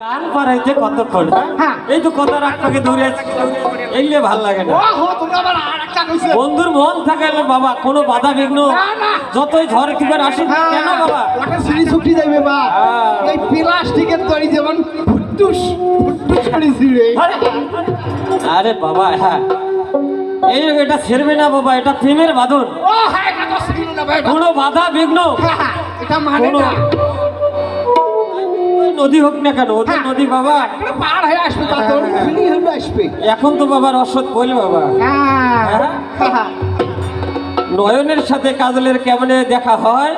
গান কতক্ষণ হ্যাঁ। এই তো দূরে ভালো লাগে না। বন্ধুর মন থাকে না বাবা কোনো বাধা বিঘ্ন। যতই ঝড় কিবার আসুক কেন বাবা? ওটা সিঁড়ি ছুটি যাবে বা হ্যাঁ। এই প্লাস্টিকের তৈরি যেমন ফুটুস ফুটুস করে ছিঁড়ে। আরে, বাবা হ্যাঁ। এই এটা ছেড়বে না বাবা এটা প্রেমের বাঁধন হ্যাঁ কোনো বাধা বিঘ্ন। হ্যাঁ, এটা মানে না। নদী হোক না কেন ওদের হ্যাঁ। নদী বাবা। পার হয়ে আসবে হয়ে। আসবে। এখন তো বাবার অসৎ বল বাবা। হ্যাঁ। নয়নের সাথে কাজলের কেমনে দেখা হয়?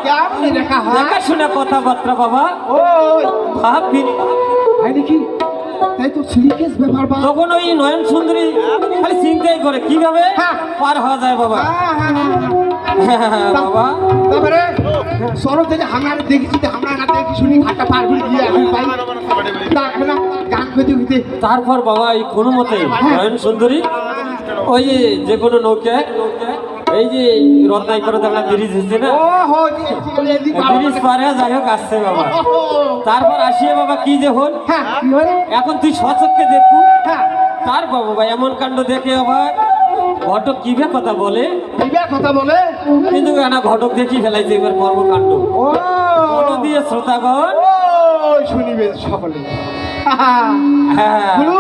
শোনা কথাবার্তা বাবা। ও ভাব বা। তখন ওই নয়ন সুন্দরী খালি চিন্তাই করে কীভাবে। পার হওয়া যায় বাবা। বাবা। তারপরে থেকে আমরা দেখেছি দেখি শুনি ঘাটটা পার করে দিয়ে আসি ভাই। তারপরে গান খেতে খেতে তারপর বাবা এই কোনো মতে নয়ন সুন্দরী ওই যে কোনো নৌকায় এই যে রত্নাই করে দেখলাম ব্রিজ হচ্ছে না? ব্রিজ পারে যাই হোক আসছে বাবা। তারপর আসিয়ে বাবা কি যে হল? হ্যাঁ এখন তুই সচককে দেখু হ্যাঁ। তার বাবা এমন কাণ্ড দেখে আবার ঘটক কীভাবে কথা বলে? বিবেক কথা বলে? কিন্তু না ঘটক দেখি ফেলাইছে এবার কর্মকাণ্ড? ও! দিয়ে শ্রোতাগণ? ও শুনিবে সকলে। হ্যাঁ। গুরু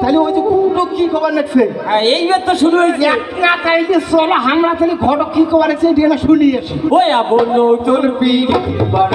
তাহলে ওই যে ঘটক কি খবর নেছে হ্যাঁ, এইবার তো শুরু হয়েছে। একটা তাইলে চলো আমরা তাহলে ঘটক কি খবর আছে এটা শুনি আসি। ওই আপন তোর পীর বড়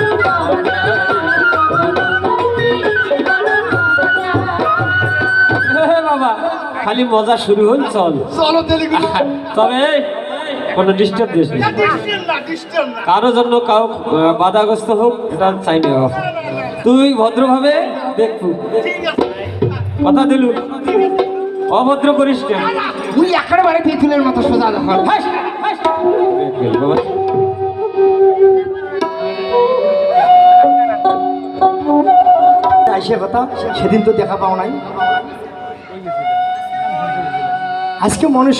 খালি মজা শুরু হল চল। চলো তবে কোনো ডিস্টার্ব দিস কারও জন্য কাউ বাধাগ্রস্ত হোক এটা চাই না তুই ভদ্রভাবে দেখবু। ঠিক কথা দিলু। অভদ্র করিস কেন তুই একেবারে পেতুলের মতো সোজা হাস। বাবা, আইসে কথা সেদিন তো দেখা পাও নাই। আজকে মনে